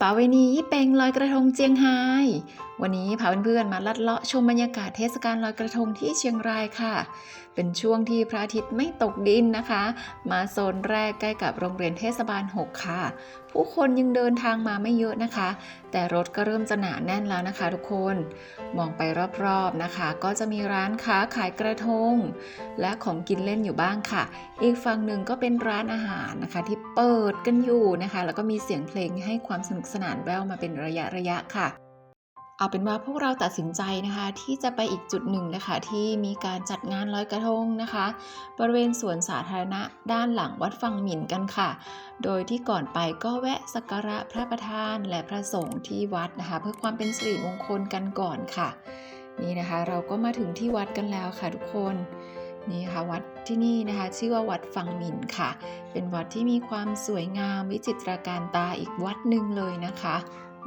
ป่าเวณียี่เป็งลอยกระทงเจียงไฮ้วันนี้พาเพื่อนๆมาลัดเลาะชมบรรยากาศเทศกาลลอยกระทงที่เชียงรายค่ะ เป็นช่วงที่พระอาทิตย์ไม่ตกดินนะคะ มาโซนแรกใกล้กับโรงเรียนเทศบาล 6 ค่ะ ผู้คนยังเดินทางมาไม่เยอะนะคะ แต่รถก็เริ่มจะหนาแน่นแล้วนะคะทุกคน มองไปรอบๆนะคะ ก็จะมีร้านค้าขายกระทง และของกินเล่นอยู่บ้างค่ะ อีกฝั่งหนึ่งก็เป็นร้านอาหารนะคะ ที่เปิดกันอยู่นะคะ แล้วก็มีเสียงเพลงให้ความสนุกสนานแววมาเป็นระยะระยะๆค่ะ เอาเป็นว่าพวกเราตัดสินใจนะคะ ที่จะไปอีกจุดหนึ่งนะคะ ที่มีการจัดงานลอยกระทงนะคะ บริเวณสวนสาธารณะด้านหลังวัดฟังหมิ่นกันค่ะ โดยที่ก่อนไปก็แวะสักการะพระประธานและพระสงฆ์ที่วัดนะคะ เพื่อความเป็นสิริมงคลกันก่อนค่ะ นี่นะคะเราก็มาถึงที่วัดกันแล้วค่ะทุกคน นี่ค่ะวัดที่นี่นะคะชื่อว่าวัดฟังหมินค่ะ เป็นวัดที่มีความสวยงามวิจิตรการตาอีกวัดหนึ่งเลยนะคะ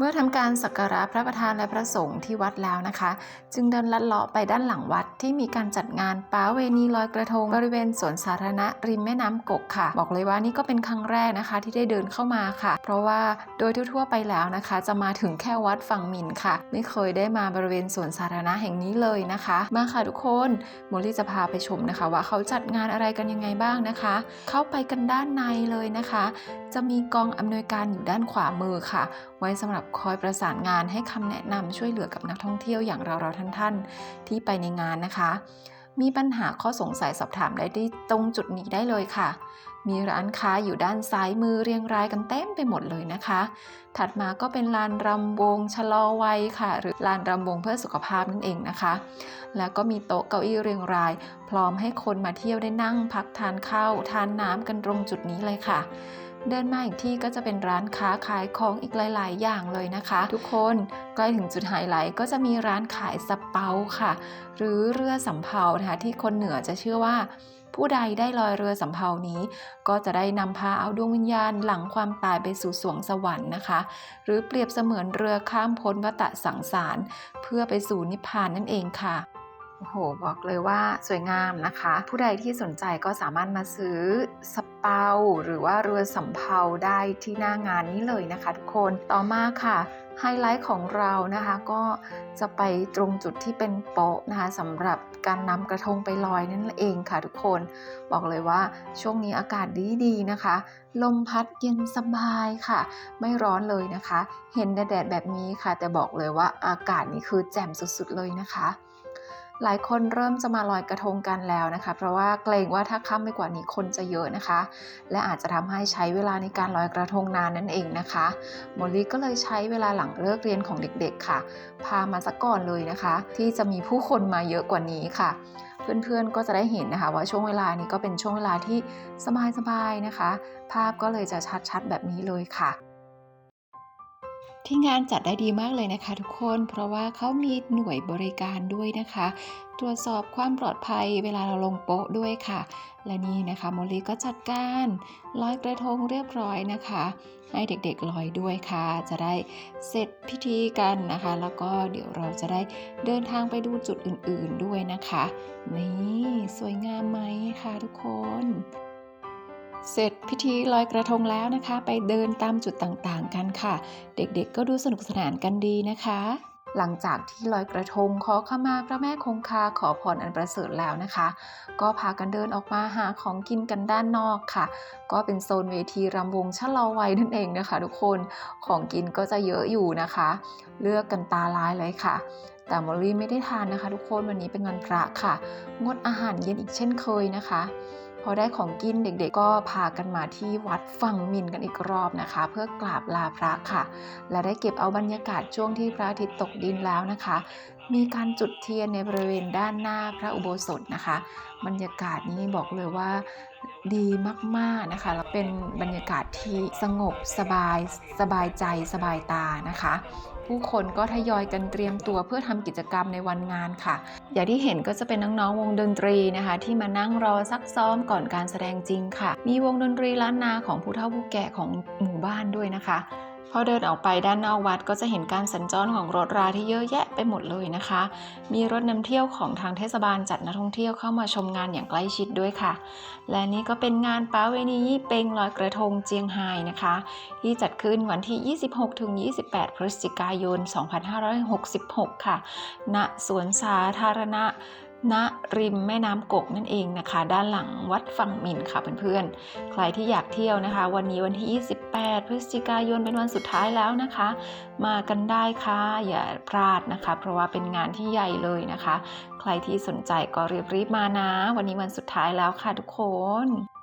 เมื่อทำการสักการะพระประธานและพระสงฆ์ที่วัดแล้วนะคะ จึงเดินลัดเลาะไปด้านหลังวัดที่มีการจัดงานป้าเวณีลอยกระทงบริเวณสวนสาธารณะริมแม่น้ำกกค่ะ บอกเลยว่านี่ก็เป็นครั้งแรกนะคะ ที่ได้เดินเข้ามาค่ะ เพราะว่าโดยทั่วๆไปแล้วนะคะ จะมาถึงแค่วัดฝั่งมินค่ะ ไม่เคยได้มาบริเวณสวนสาธารณะแห่งนี้เลยนะคะ มาค่ะทุกคนโมลี่จะพาไปชมนะคะ ว่าเขาจัดงานอะไรกันยังไงบ้างนะคะ เข้าไปกันด้านในเลยนะคะจะมีกองอำนวยการอยู่ด้านขวามือค่ะ ไว้สำหรับคอยประสานงานให้คำแนะนำช่วยเหลือกับนักท่องเที่ยวอย่างเราๆท่านๆ ที่ไปในงานนะคะ มีปัญหาข้อสงสัยสอบถามได้ที่ตรงจุดนี้ได้เลยค่ะ มีร้านค้าอยู่ด้านซ้ายมือเรียงรายกันเต็มไปหมดเลยนะคะ ถัดมาก็เป็นลานรำวงชะลอวัยค่ะ หรือลานรำวงเพื่อสุขภาพนั่นเองนะคะ แล้วก็มีโต๊ะเก้าอี้เรียงราย พร้อมให้คนมาเที่ยวได้นั่ง พักทานข้าวทานน้ำกันตรงจุดนี้เลยค่ะ เดินมาอีกที่ก็จะเป็นร้านค้าขายของอีกหลาย ๆ อย่างเลยนะคะ ทุกคนใกล้ถึงจุดไฮไลท์ก็จะมีร้านขายสเปาค่ะ หรือเรือสำเภานะคะที่คนเหนือจะเชื่อว่าผู้ใดได้ลอยเรือสำเภานี้ ก็จะได้นำพาเอาดวงวิญญาณหลังความตายไปสู่สวงสวรรค์นะคะ หรือเปรียบเสมือนเรือข้ามพ้นวัฏสังสาร เพื่อไปสู่นิพพานนั่นเองค่ะ โอ้โห บอกเลยว่าสวยงามนะคะ ผู้ใดที่สนใจก็สามารถมาซื้อสเปาหรือว่าเรือสำเภาได้ที่หน้างานนี้เลยนะคะ ทุกคนต่อมาค่ะไฮไลท์ของเรานะคะก็จะไปตรงจุดที่เป็นโป๊ะนะคะสำหรับการนำกระทงไปลอยนั่นเองค่ะทุกคน บอกเลยว่าช่วงนี้อากาศดีๆนะคะ ลมพัดเย็นสบายค่ะ ไม่ร้อนเลยนะคะ เห็นแดดแบบนี้ค่ะ แต่บอกเลยว่าอากาศนี่คือแจ่มสุดๆเลยนะคะ หลายคนเริ่มจะมาลอยกระทงกันแล้วนะคะ เพราะว่าเกรงว่าถ้าค่ำไปกว่านี้คนจะเยอะนะคะ และอาจจะทำให้ใช้เวลาในการลอยกระทงนานนั่นเองนะคะโมลี่ก็เลยใช้เวลาหลังเลิกเรียนของเด็ก ๆค่ะ พามาสักก่อนเลยนะคะ ที่จะมีผู้คนมาเยอะกว่านี้ค่ะเพื่อนๆ ก็จะได้เห็นนะคะว่าช่วงเวลานี้ก็เป็นช่วงเวลาที่สบายๆ นะคะ ภาพก็เลยจะชัดๆ แบบนี้เลยค่ะ ที่งานจัดได้ดีมากเลยนะคะ ทุกคน เพราะว่าเขามีหน่วยบริการด้วยนะคะ ตรวจสอบความปลอดภัยเวลาเราลงโป๊ะด้วยค่ะ และนี่นะคะโมลีก็จัดการลอยกระทงเรียบร้อยนะคะ ให้เด็กๆลอยด้วยค่ะ จะได้เสร็จพิธีกันนะคะ แล้วก็เดี๋ยวเราจะได้เดินทางไปดูจุดอื่นๆด้วยนะคะ นี่สวยงามไหมคะทุกคน เสร็จพิธีลอยกระทงแล้วนะคะ ไปเดินตามจุดต่างๆ กันค่ะ เด็กๆก็ดูสนุกสนานกันดีนะคะ หลังจากที่ลอยกระทงขอขมาพระแม่คงคาขอพรอันประเสริฐแล้วนะคะ ก็พากันเดินออกมาหาของกินกันด้านนอกค่ะ ก็เป็นโซนเวทีรำวงชะลอวัยนั่นเองนะคะ ทุกคนของกินก็จะเยอะอยู่นะคะ เลือกกันตาลายเลยค่ะ แต่มอลลี่ไม่ได้ทานนะคะ ทุกคนวันนี้เป็นวันพระค่ะ งดอาหารเย็นอีกเช่นเคยนะคะ พอได้ของกินเด็กๆ ก็พากันมาที่วัดฝั่งมินกันอีกรอบนะคะ เพื่อกราบลาพระค่ะ และได้เก็บเอาบรรยากาศช่วงที่พระอาทิตย์ตกดินแล้วนะคะ มีการจุดเทียนในบริเวณด้านหน้าพระอุโบสถนะคะ บรรยากาศนี้บอกเลยว่าดีมากๆนะคะแล้วเป็นบรรยากาศที่สงบสบายสบายใจสบายตานะคะ ผู้คนก็ทยอยกันเตรียมตัวเพื่อทำกิจกรรมในวันงานค่ะ อย่างที่เห็นก็จะเป็นน้องๆวงดนตรีนะคะ ที่มานั่งรอซักซ้อมก่อนการแสดงจริงค่ะ มีวงดนตรีล้านนาของผู้เฒ่าผู้แก่ของหมู่บ้านด้วยนะคะ พอเดินออกไปด้านนอกวัดก็จะเห็นการสัญจรของรถราที่เยอะแยะไปหมดเลยนะคะ มีรถนำเที่ยวของทางเทศบาลจัดนักท่องเที่ยวเข้ามาชมงานอย่างใกล้ชิดด้วยค่ะ และนี่ก็เป็นงานป้าเวนียี่เป็งลอยกระทงเจียงไฮ้นะคะ ที่จัดขึ้นวันที่ 26-28 พฤศจิกายน 2566 ค่ะ ณ สวนสาธารณะ ณริมแม่น้ำกกนั่นเองนะคะ ด้านหลังวัดฝั่งมินค่ะเพื่อนๆ ใครที่อยากเที่ยวนะคะ วันนี้วันที่ 28 พฤศจิกายนเป็นวันสุดท้ายแล้วนะคะ มากันได้ค่ะอย่าพลาดนะคะ เพราะว่าเป็นงานที่ใหญ่เลยนะคะ ใครที่สนใจก็รีบๆมานะ วันนี้วันสุดท้ายแล้วค่ะทุกคน